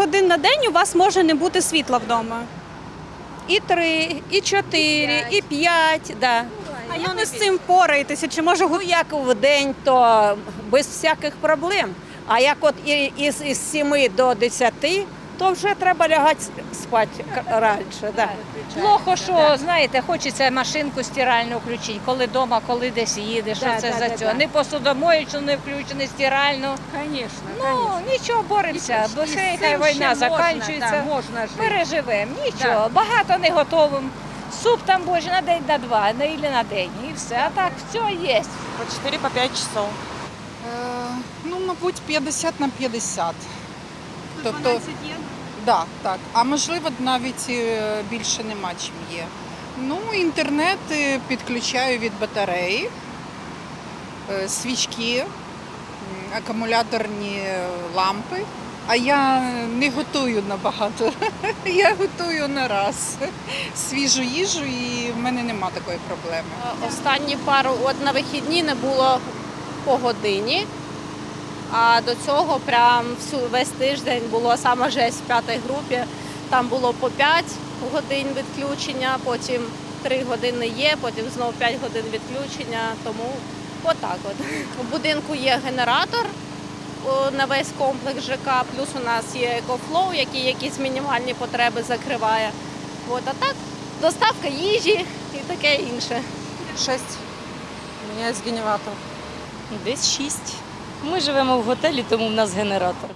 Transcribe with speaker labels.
Speaker 1: годин на день у вас може не бути світла вдома?
Speaker 2: І три, і чотири, і п'ять. Да.
Speaker 1: А як ви з цим пораєтеся? Чи може
Speaker 2: Ну як в день, то без всяких проблем. А як от і- із, із 7 до 10, то вже треба лягати спати раніше. Да.
Speaker 3: Плохо, що знаєте, хочеться машинку стиральну включити, коли вдома, коли десь їдеш.
Speaker 2: Да,
Speaker 3: що це
Speaker 2: да,
Speaker 3: за
Speaker 2: да,
Speaker 3: цього.
Speaker 2: да.
Speaker 3: Не посудомоючу, не включену стиральну.
Speaker 2: Звісно,
Speaker 3: Ну нічого, боремося, бо ще хай війна закінчується.
Speaker 2: можна жити.
Speaker 3: Переживемо, нічого, багато не готовимо. Суп там боже на день на два, на или на день, і все. А так все є.
Speaker 4: По 4 по 5 часов.
Speaker 5: Е, Ну, мабуть, 50 на 50. Тобто, да, так. А можливо, навіть е, більше нема чим є. Ну, інтернет е, підключаю від батареї, е, свічки, акумуляторні лампи. А я не готую набагато. Я готую на раз свіжу їжу і в мене нема такої проблеми.
Speaker 6: Останні пару от на вихідні не було по годині. А до цього прям всю весь тиждень було саме жесть в п'ятій групі. Там було по 5 годин відключення, потім 3 години є, потім знову 5 годин відключення. Тому отак от. У будинку є генератор на весь комплекс ЖК, плюс у нас є екофлоу, який якісь мінімальні потреби закриває. От, а так, доставка їжі і таке інше.
Speaker 4: 6. У меня есть генератор.
Speaker 7: Десь шість. Ми живемо в готелі, тому в нас генератор.